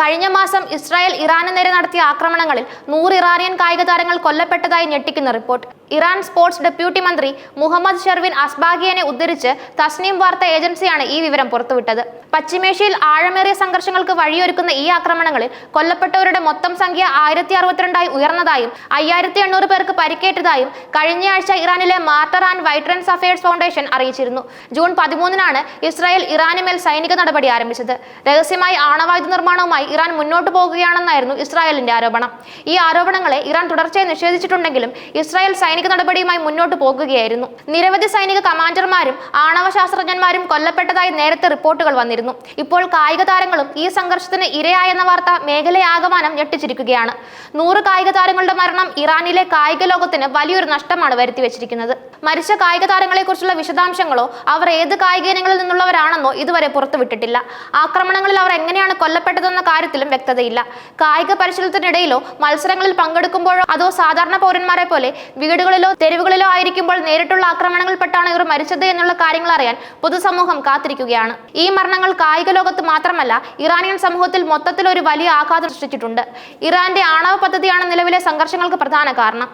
കഴിഞ്ഞ മാസം ഇസ്രായേൽ ഇറാന് നേരെ നടത്തിയ ആക്രമണങ്ങളിൽ നൂറ് ഇറാനിയൻ കായിക താരങ്ങൾ കൊല്ലപ്പെട്ടതായി ഞെട്ടിക്കുന്ന റിപ്പോർട്ട്. ഇറാൻ സ്പോർട്സ് ഡെപ്യൂട്ടി മന്ത്രി മുഹമ്മദ് ഷെർവിൻ അസ്ബാഗിയനെ ഉദ്ധരിച്ച് തസ്നീം വാർത്താ ഏജൻസിയാണ് ഈ വിവരം പുറത്തുവിട്ടത്. പശ്ചിമേഷ്യയിൽ ആഴമേറിയ സംഘർഷങ്ങൾക്ക് വഴിയൊരുക്കുന്ന ഈ ആക്രമണങ്ങളിൽ കൊല്ലപ്പെട്ടവരുടെ മൊത്തം സംഖ്യ ആയിരത്തി അറുപത്തിരണ്ടായി ഉയർന്നതായും അയ്യായിരത്തി എണ്ണൂറ് പേർക്ക് പരിക്കേറ്റതായും കഴിഞ്ഞയാഴ്ച ഇറാനിലെ martyr and veterans affairs foundation അറിയിച്ചിരുന്നു. ജൂൺ പതിമൂന്നിനാണ് ഇസ്രായേൽ ഇറാന് മേൽ സൈനിക നടപടി ആരംഭിച്ചത്. രഹസ്യമായി ആണവായുധ നിർമ്മാണവുമായി ഇറാൻ മുന്നോട്ട് പോകുകയാണെന്നായിരുന്നു ഇസ്രായേലിന്റെ ആരോപണം. ഈ ആരോപണങ്ങളെ ഇറാൻ തുടർച്ചയായി നിഷേധിച്ചിട്ടുണ്ടെങ്കിലും ഇസ്രായേൽ സൈനിക നടപടിയുമായി മുന്നോട്ട് പോകുകയായിരുന്നു. നിരവധി സൈനിക കമാൻഡർമാരും ആണവ ശാസ്ത്രജ്ഞന്മാരും കൊല്ലപ്പെട്ടതായി നേരത്തെ റിപ്പോർട്ടുകൾ വന്നിരുന്നു. ഇപ്പോൾ കായിക താരങ്ങളും ഈ സംഘർഷത്തിന് ഇരയായെന്ന വാർത്ത മേഖലയാകമാനം ഞെട്ടിച്ചിരിക്കുകയാണ്. നൂറ് കായിക താരങ്ങളുടെ മരണം ഇറാനിലെ കായിക ലോകത്തിന് വലിയൊരു നഷ്ടമാണ് വരുത്തിവെച്ചിരിക്കുന്നത്. മരിച്ച കായിക താരങ്ങളെക്കുറിച്ചുള്ള വിശദാംശങ്ങളോ അവർ ഏത് കായിക ഇനങ്ങളിൽ നിന്നുള്ളവരാണെന്നോ ഇതുവരെ പുറത്തുവിട്ടിട്ടില്ല. ആക്രമണങ്ങളിൽ അവർ എങ്ങനെയാണ് കൊല്ലപ്പെട്ടതെന്ന കാര്യത്തിലും വ്യക്തതയില്ല. കായിക പരിശീലനത്തിനിടയിലോ മത്സരങ്ങളിൽ പങ്കെടുക്കുമ്പോഴോ അതോ സാധാരണ പൗരന്മാരെ പോലെ വീടുകളിലോ തെരുവുകളിലോ ആയിരിക്കുമ്പോൾ നേരിട്ടുള്ള ആക്രമണങ്ങളിൽപ്പെട്ടാണ് ഇവർ മരിച്ചത് എന്നുള്ള കാര്യങ്ങൾ അറിയാൻ പൊതുസമൂഹം കാത്തിരിക്കുകയാണ്. ഈ മരണങ്ങൾ കായിക ലോകത്ത് മാത്രമല്ല ഇറാനിയൻ സമൂഹത്തിൽ മൊത്തത്തിൽ ഒരു വലിയ ആഘാതം സൃഷ്ടിച്ചിട്ടുണ്ട്. ഇറാന്റെ ആണവ പദ്ധതിയാണ് നിലവിലെ സംഘർഷങ്ങൾക്ക് പ്രധാന കാരണം.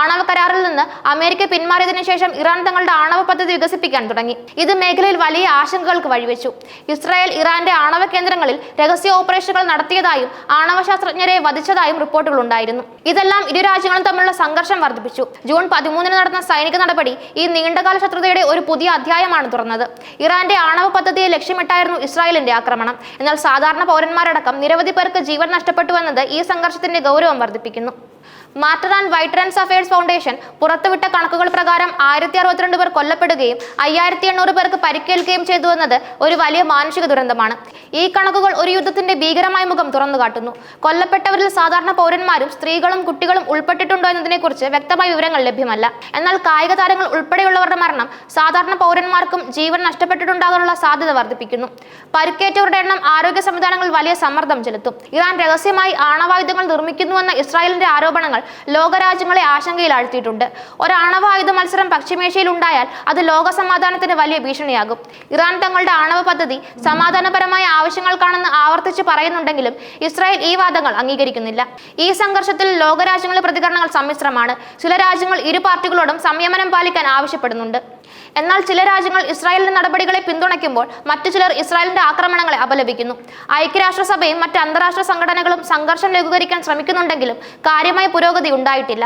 ആണവ കരാറിൽ നിന്ന് അമേരിക്ക പിന്മാറിയതിനു ശേഷം ഇറാൻ തങ്ങളുടെ ആണവ പദ്ധതി വികസിപ്പിക്കാൻ തുടങ്ങി. ഇത് മേഖലയിൽ വലിയ ആശങ്കകൾക്ക് വഴിവെച്ചു. ഇസ്രായേൽ ഇറാന്റെ ആണവ കേന്ദ്രങ്ങളിൽ രഹസ്യ ഓപ്പറേഷനുകൾ നടത്തിയതായും ആണവ ശാസ്ത്രജ്ഞരെ വധിച്ചതായും റിപ്പോർട്ടുകൾ ഉണ്ടായിരുന്നു. ഇതെല്ലാം ഇരു രാജ്യങ്ങളും തമ്മിലുള്ള സംഘർഷം വർദ്ധിപ്പിച്ചു. ജൂൺ പതിമൂന്നിന് നടന്ന സൈനിക നടപടി ഈ നീണ്ടകാല ശത്രുതയുടെ ഒരു പുതിയ അധ്യായമാണ് തുറന്നത്. ഇറാന്റെ ആണവ പദ്ധതിയെ ലക്ഷ്യമിട്ടായിരുന്നു ഇസ്രായേലിന്റെ ആക്രമണം. എന്നാൽ സാധാരണ പൗരന്മാരടക്കം നിരവധി പേർക്ക് ജീവൻ നഷ്ടപ്പെട്ടു എന്നത് ഈ സംഘർഷത്തിന്റെ ഗൗരവം വർദ്ധിപ്പിക്കുന്നു. Martyr and veterans affairs foundation പുറത്തുവിട്ട കണക്കുകൾ പ്രകാരം ആയിരത്തി അറുപത്തിരണ്ട് പേർ കൊല്ലപ്പെടുകയും അയ്യായിരത്തി എണ്ണൂറ് പേർക്ക് പരിക്കേൽക്കുകയും ചെയ്തു എന്നത് ഒരു വലിയ മാനുഷിക ദുരന്തമാണ്. ഈ കണക്കുകൾ ഒരു യുദ്ധത്തിന്റെ ഭീകരമായ മുഖം തുറന്നു കാട്ടുന്നു കൊല്ലപ്പെട്ടവരിൽ സാധാരണ പൗരന്മാരും സ്ത്രീകളും കുട്ടികളും ഉൾപ്പെട്ടിട്ടുണ്ടോ എന്നതിനെക്കുറിച്ച് വ്യക്തമായ വിവരങ്ങൾ ലഭ്യമല്ല. എന്നാൽ കായിക താരങ്ങൾ ഉൾപ്പെടെയുള്ളവരുടെ മരണം സാധാരണ പൗരന്മാർക്കും ജീവൻ നഷ്ടപ്പെട്ടിട്ടുണ്ടാകാനുള്ള സാധ്യത വർദ്ധിപ്പിക്കുന്നു. പരിക്കേറ്റവരുടെ എണ്ണം ആരോഗ്യ സംവിധാനങ്ങൾ വലിയ സമ്മർദ്ദം ചെലുത്തും. ഇറാൻ രഹസ്യമായി ആണവായുധങ്ങൾ നിർമ്മിക്കുന്നുവെന്ന ഇസ്രായേലിന്റെ ആരോപണങ്ങൾ ലോകരാജ്യങ്ങളെ ആശങ്കയിലാഴ്ത്തിയിട്ടുണ്ട്. ഒരു ആണവായുധ മത്സരം പശ്ചിമേഷ്യയിൽ ഉണ്ടായാൽ അത് ലോക സമാധാനത്തിന് വലിയ ഭീഷണിയാകും. ഇറാൻ തങ്ങളുടെ ആണവ പദ്ധതി സമാധാനപരമായ ആവശ്യങ്ങൾക്കാണെന്ന് ആവർത്തിച്ച് പറയുന്നുണ്ടെങ്കിലും ഇസ്രായേൽ ഈ വാദങ്ങൾ അംഗീകരിക്കുന്നില്ല. ഈ സംഘർഷത്തിൽ ലോകരാജ്യങ്ങളുടെ പ്രതികരണങ്ങൾ സമ്മിശ്രമാണ്. ചില രാജ്യങ്ങൾ ഇരു പാർട്ടികളോടും സംയമനം പാലിക്കാൻ ആവശ്യപ്പെടുന്നുണ്ട്. എന്നാൽ ചില രാജ്യങ്ങൾ ഇസ്രായേലിന്റെ നടപടികളെ പിന്തുണയ്ക്കുമ്പോൾ മറ്റു ചിലർ ഇസ്രായേലിന്റെ ആക്രമണങ്ങളെ അപലപിക്കുന്നു. ഐക്യരാഷ്ട്രസഭയും മറ്റ് അന്താരാഷ്ട്ര സംഘടനകളും സംഘർഷം ലഘൂകരിക്കാൻ ശ്രമിക്കുന്നുണ്ടെങ്കിലും കാര്യമായ പുരോഗതി ഉണ്ടായിട്ടില്ല.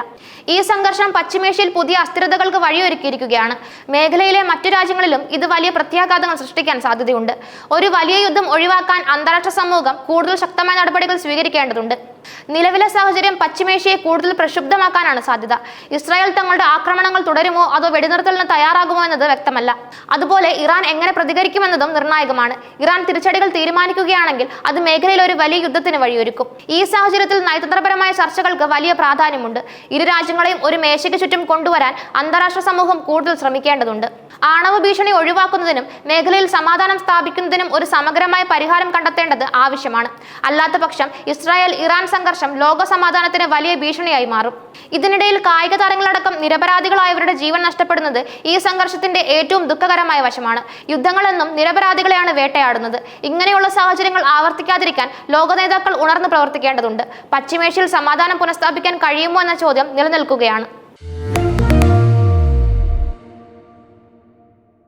ഈ സംഘർഷം പശ്ചിമേഷ്യയിൽ പുതിയ അസ്ഥിരതകൾക്ക് വഴിയൊരുക്കിയിരിക്കുകയാണ്. മേഖലയിലെ മറ്റു രാജ്യങ്ങളിലും ഇത് വലിയ പ്രത്യാഘാതങ്ങൾ സൃഷ്ടിക്കാൻ സാധ്യതയുണ്ട്. ഒരു വലിയ യുദ്ധം ഒഴിവാക്കാൻ അന്താരാഷ്ട്ര സമൂഹം കൂടുതൽ ശക്തമായ നടപടികൾ സ്വീകരിക്കേണ്ടതുണ്ട്. നിലവിലെ സാഹചര്യം പശ്ചിമേഷ്യയെ കൂടുതൽ പ്രക്ഷുബ്ധമാക്കാനാണ് സാധ്യത. ഇസ്രായേൽ തങ്ങളുടെ ആക്രമണങ്ങൾ തുടരുമോ അതോ വെടിനിർത്തലിന് തയ്യാറാകുമോ എന്നത് വ്യക്തമല്ല. അതുപോലെ ഇറാൻ എങ്ങനെ പ്രതികരിക്കുമെന്നതും നിർണായകമാണ്. ഇറാൻ തിരിച്ചടികൾ തീരുമാനിക്കുകയാണെങ്കിൽ അത് മേഖലയിൽ ഒരു വലിയ യുദ്ധത്തിന് വഴിയൊരുക്കും. ഈ സാഹചര്യത്തിൽ നയതന്ത്രപരമായ ചർച്ചകൾക്ക് വലിയ പ്രാധാന്യമുണ്ട്. ഇരു രാജ്യങ്ങളെയും ഒരു മേശയ്ക്ക് ചുറ്റും കൊണ്ടുവരാൻ അന്താരാഷ്ട്ര സമൂഹം കൂടുതൽ ശ്രമിക്കേണ്ടതുണ്ട്. ആണവ ഭീഷണി ഒഴിവാക്കുന്നതിനും മേഖലയിൽ സമാധാനം സ്ഥാപിക്കുന്നതിനും ഒരു സമഗ്രമായ പരിഹാരം കണ്ടെത്തേണ്ടത് ആവശ്യമാണ്. അല്ലാത്ത പക്ഷം ഇസ്രായേൽ ഇറാൻ സംഘർഷം ലോക സമാധാനത്തിന് വലിയ ഭീഷണിയായി മാറും. ഇതിനിടയിൽ കായിക താരങ്ങളടക്കം നിരപരാധികളായവരുടെ ജീവൻ നഷ്ടപ്പെടുന്നത് ഈ സംഘർഷത്തിന്റെ ഏറ്റവും ദുഃഖകരമായ വശമാണ്. യുദ്ധങ്ങളെന്നും നിരപരാധികളെയാണ് വേട്ടയാടുന്നത്. ഇങ്ങനെയുള്ള സാഹചര്യങ്ങൾ ആവർത്തിക്കാതിരിക്കാൻ ലോക നേതാക്കൾ ഉണർന്നു പ്രവർത്തിക്കേണ്ടതുണ്ട്. പശ്ചിമേഷ്യയിൽ സമാധാനം പുനഃസ്ഥാപിക്കാൻ കഴിയുമോ എന്ന ചോദ്യം നിലനിൽക്കുകയാണ്.